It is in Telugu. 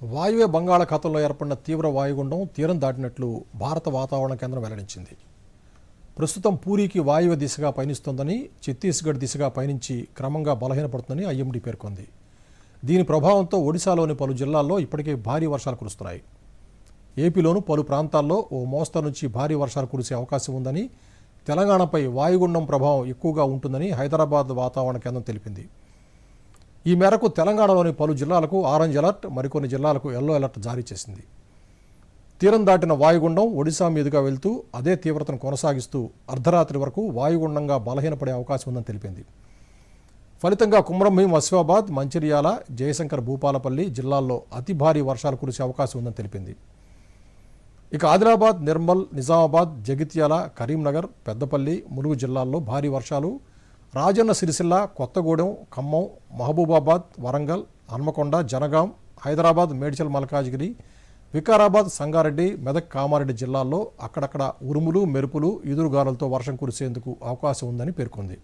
వాయువ్య బంగాళాఖాతంలో ఏర్పడిన తీవ్ర వాయుగుండం తీరం దాటినట్లు భారత వాతావరణ కేంద్రం వెల్లడించింది. ప్రస్తుతం పూరికి వాయువ్య దిశగా పయనిస్తోందని ఛత్తీస్గఢ్ దిశగా పయనించి క్రమంగా బలహీనపడుతుందని ఐఎండీ పేర్కొంది. దీని ప్రభావంతో ఒడిశాలోని పలు జిల్లాల్లో ఇప్పటికే భారీ వర్షాలు కురుస్తున్నాయి. ఏపీలోను పలు ప్రాంతాల్లో ఓ మోస్తరు నుంచి భారీ వర్షాలు కురిసే అవకాశం ఉందని తెలంగాణపై వాయుగుండం ప్రభావం ఎక్కువగా ఉంటుందని హైదరాబాద్ వాతావరణ కేంద్రం తెలిపింది. ఈ మేరకు తెలంగాణలోని పలు జిల్లాలకు ఆరెంజ్ అలర్ట్ మరికొన్ని జిల్లాలకు ఎల్లో అలర్ట్ జారీ చేసింది. తీరం దాటిన వాయుగుండం ఒడిశా మీదుగా వెళ్తూ అదే తీవ్రతను కొనసాగిస్తూ అర్ధరాత్రి వరకు వాయుగుండంగా బలహీనపడే అవకాశం ఉందని తెలిపింది. ఫలితంగా కుమ్రంభీం అసిఫాబాద్ మంచిర్యాల జయశంకర్ భూపాలపల్లి జిల్లాల్లో అతి భారీ వర్షాలు కురిసే అవకాశం ఉందని తెలిపింది. ఇక ఆదిలాబాద్ నిర్మల్ నిజామాబాద్ జగిత్యాల కరీంనగర్ పెద్దపల్లి ములుగు జిల్లాల్లో భారీ వర్షాలు రాజన్న సిరిసిల్ల కొత్తగూడెం ఖమ్మం మహబూబాబాద్ వరంగల్ హన్మకొండ జనగాం హైదరాబాద్ మేడ్చల్ మల్కాజ్గిరి వికారాబాద్ సంగారెడ్డి మెదక్ కామారెడ్డి జిల్లాల్లో అక్కడక్కడ ఉరుములు మెరుపులు ఈదురుగాలులతో వర్షం కురిసేందుకు అవకాశం ఉందని పేర్కొంది.